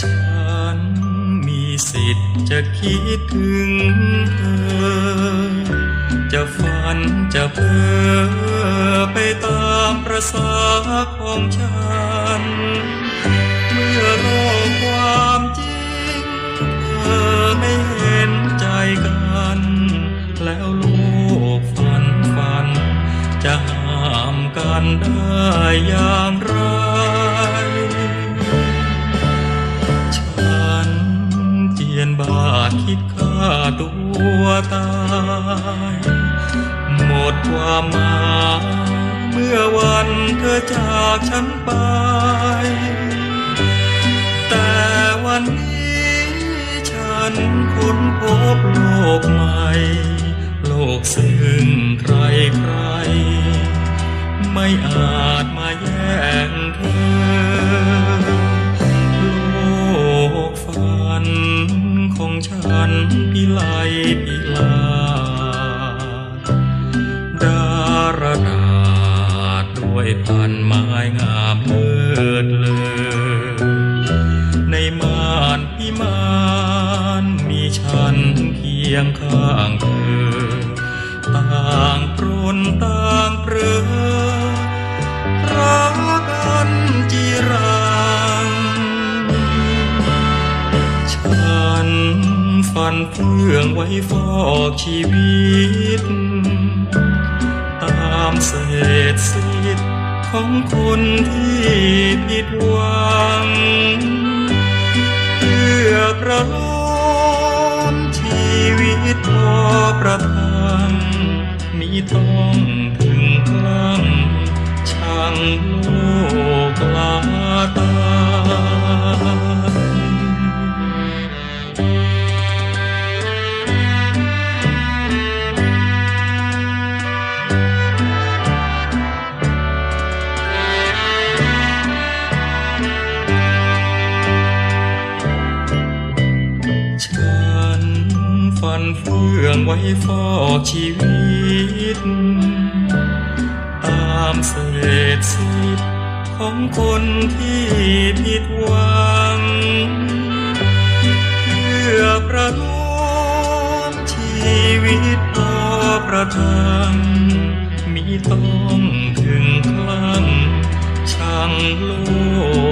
ฉันมีสิทธิ์จะคิดถึงเธอ จะฝันจะเพ้อไปตาม สาของฉัน เมื่อโลกความจริง เธอไม่เห็นใจกัน แล้วโลกฝันฝัน จะห้ามกันได้อย่างไร ฉันเจียนบาคิดฆ่าตัวตาย หมดความหมาย มื่อวันเธอจากฉันไป แต่วันนี้ฉันค้นพบโลกใหม่ โลกซึ่งใครใคร ไม่อาจมาแย่งเธอ โลกฝันของฉันพิไลพิล ษด้วยพันไม้งามเลิศเลอในม่านพิมานมีฉันเคียงข้างเธอ ต่างปรนต่างเปรอรักกันจีรัง ฉันฝันเฟื่องไว้ฟอกชีวิตตามเศษสิทธ ของคนที่ผิดหวังเพื่อประโลมชีวิตพอประทังมีต้องันเฟื่องไว้ฟอกชีวิต ตามเศษสิทธิ์ของคนที่ผิดหวัง เพื่อประโลมชีวิตพอประทังมีต้องถึงครั้งช่างโลก